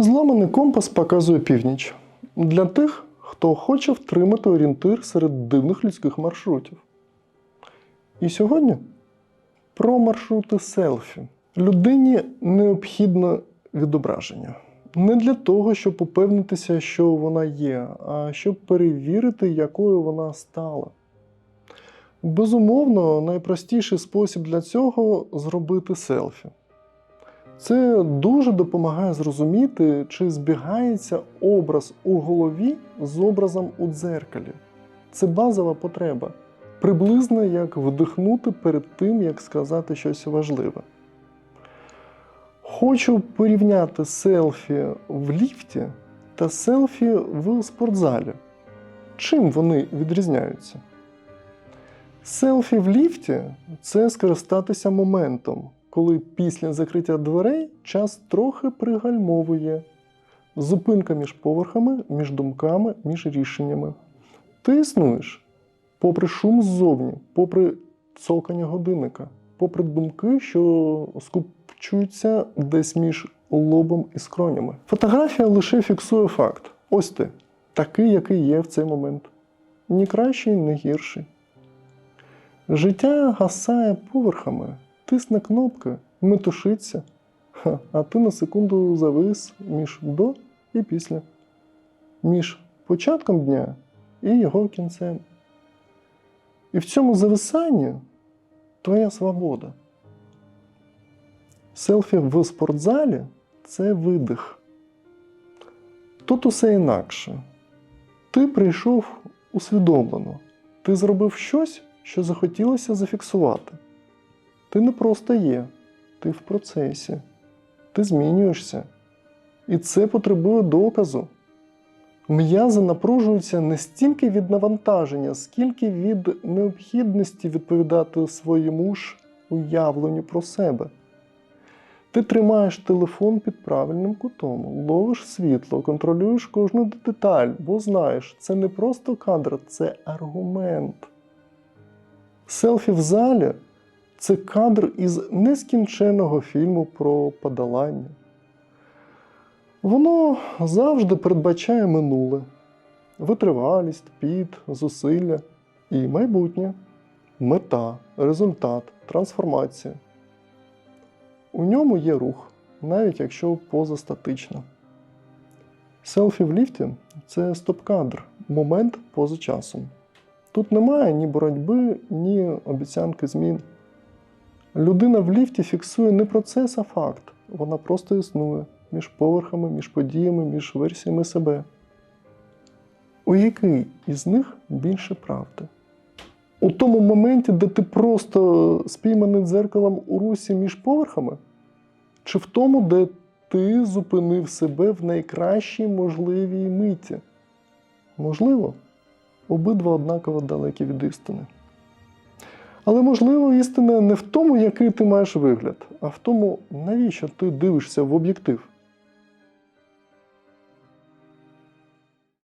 Зламаний компас показує північ для тих, хто хоче втримати орієнтир серед дивних людських маршрутів. І сьогодні про маршрути селфі. Людині необхідне відображення. Не для того, щоб упевнитися, що вона є, а щоб перевірити, якою вона стала. Безумовно, найпростіший спосіб для цього зробити селфі. Це дуже допомагає зрозуміти, чи збігається образ у голові з образом у дзеркалі. Це базова потреба, приблизно як вдихнути перед тим, як сказати щось важливе. Хочу порівняти селфі в ліфті та селфі в спортзалі. Чим вони відрізняються? Селфі в ліфті це скористатися моментом, коли після закриття дверей час трохи пригальмовує. Зупинка між поверхами, між думками, між рішеннями. Ти існуєш, попри шум ззовні, попри цокання годинника, попри думки, що скупчуються десь між лобом і скронями. Фотографія лише фіксує факт. Ось ти, такий, який є в цей момент. Ні кращий, ні гірший. Життя гасає поверхами, тисне кнопки, метушиться, а ти на секунду завис між до і після, між початком дня і його кінцем. І в цьому зависанні твоя свобода. Селфі в спортзалі це видих. Тут усе інакше. Ти прийшов усвідомлено. Ти зробив щось, що захотілося зафіксувати. Ти не просто є, ти в процесі, ти змінюєшся. І це потребує доказу. М'язи напружуються не стільки від навантаження, скільки від необхідності відповідати своєму ж уявленню про себе. Ти тримаєш телефон під правильним кутом, ловиш світло, контролюєш кожну деталь, бо знаєш, це не просто кадр, це аргумент. Селфі в залі це кадр із нескінченого фільму про подолання. Воно завжди передбачає минуле, витривалість, піт, зусилля і майбутнє, мета, результат, трансформація. У ньому є рух, навіть якщо позастатично. Селфі в ліфті це стоп-кадр, момент поза часом. Тут немає ні боротьби, ні обіцянки змін. Людина в ліфті фіксує не процес, а факт. Вона просто існує між поверхами, між подіями, між версіями себе. У який із них більше правди? У тому моменті, де ти просто спійманий дзеркалом у русі між поверхами? Чи в тому, де ти зупинив себе в найкращій можливій миті? Можливо, обидва однаково далекі від істини. Але можливо, істина не в тому, який ти маєш вигляд, а в тому, навіщо ти дивишся в об'єктив.